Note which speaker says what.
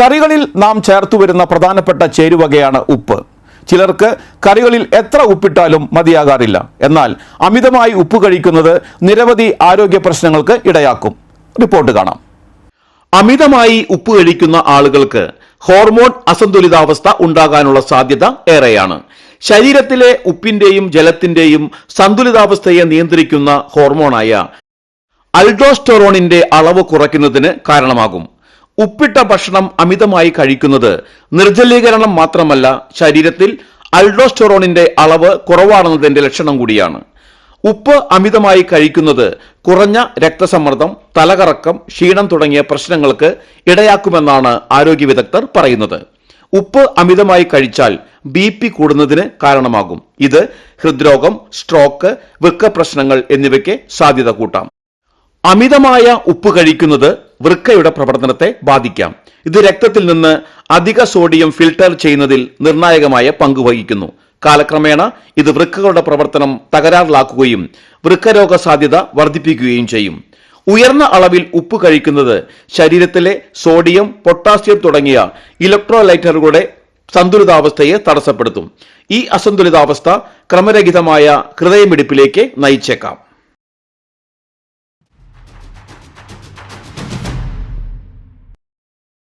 Speaker 1: കറികളിൽ നാം ചേർത്തു വരുന്ന പ്രധാനപ്പെട്ട ചേരുവകയാണ് ഉപ്പ്. ചിലർക്ക് കറികളിൽ എത്ര ഉപ്പിട്ടാലും മതിയാകാറില്ല. എന്നാൽ അമിതമായി ഉപ്പ് കഴിക്കുന്നത് നിരവധി ആരോഗ്യ പ്രശ്നങ്ങൾക്ക് ഇടയാക്കും. റിപ്പോർട്ട് കാണാം. അമിതമായി ഉപ്പ് കഴിക്കുന്ന ആളുകൾക്ക് ഹോർമോൺ അസന്തുലിതാവസ്ഥ ഉണ്ടാകാനുള്ള സാധ്യത ഏറെയാണ്. ശരീരത്തിലെ ഉപ്പിന്റെയും ജലത്തിന്റെയും സന്തുലിതാവസ്ഥയെ നിയന്ത്രിക്കുന്ന ഹോർമോണായ അൾഡോസ്റ്ററോണിന്റെ അളവ് കുറയ്ക്കുന്നതിന് കാരണമാകും. ഉപ്പിട്ട ഭക്ഷണം അമിതമായി കഴിക്കുന്നത് നിർജലീകരണം മാത്രമല്ല ശരീരത്തിൽ അൾഡോസ്റ്ററോണിന്റെ അളവ് കുറവാണെന്നതിന്റെ ലക്ഷണം കൂടിയാണ്. ഉപ്പ് അമിതമായി കഴിക്കുന്നത് കുറഞ്ഞ രക്തസമ്മർദ്ദം തലകറക്കം ക്ഷീണം തുടങ്ങിയ പ്രശ്നങ്ങൾക്ക് ഇടയാക്കുമെന്നാണ് ആരോഗ്യ വിദഗ്ധർ പറയുന്നത്. ഉപ്പ് അമിതമായി കഴിച്ചാൽ ബി പി കൂടുന്നതിന് കാരണമാകും. ഇത് ഹൃദ്രോഗം സ്ട്രോക്ക് വൃക്ക പ്രശ്നങ്ങൾ എന്നിവയ്ക്ക് സാധ്യത കൂട്ടാം. അമിതമായ ഉപ്പ് കഴിക്കുന്നത് വൃക്കയുടെ പ്രവർത്തനത്തെ ബാധിക്കാം. ഇത് രക്തത്തിൽ നിന്ന് അധിക സോഡിയം ഫിൽട്ടർ ചെയ്യുന്നതിൽ നിർണായകമായ പങ്ക് വഹിക്കുന്നു. കാലക്രമേണ ഇത് വൃക്കകളുടെ പ്രവർത്തനം തകരാറിലാക്കുകയും വൃക്കരോഗ സാധ്യത വർദ്ധിപ്പിക്കുകയും ചെയ്യും. ഉയർന്ന അളവിൽ ഉപ്പ് കഴിക്കുന്നത് ശരീരത്തിലെ സോഡിയം പൊട്ടാസ്യം തുടങ്ങിയ ഇലക്ട്രോലൈറ്ററുകളുടെ സന്തുലിതാവസ്ഥയെ തടസ്സപ്പെടുത്തും. ഈ അസന്തുലിതാവസ്ഥ ക്രമരഹിതമായ ഹൃദയമിടിപ്പിലേക്ക് നയിച്ചേക്കാം.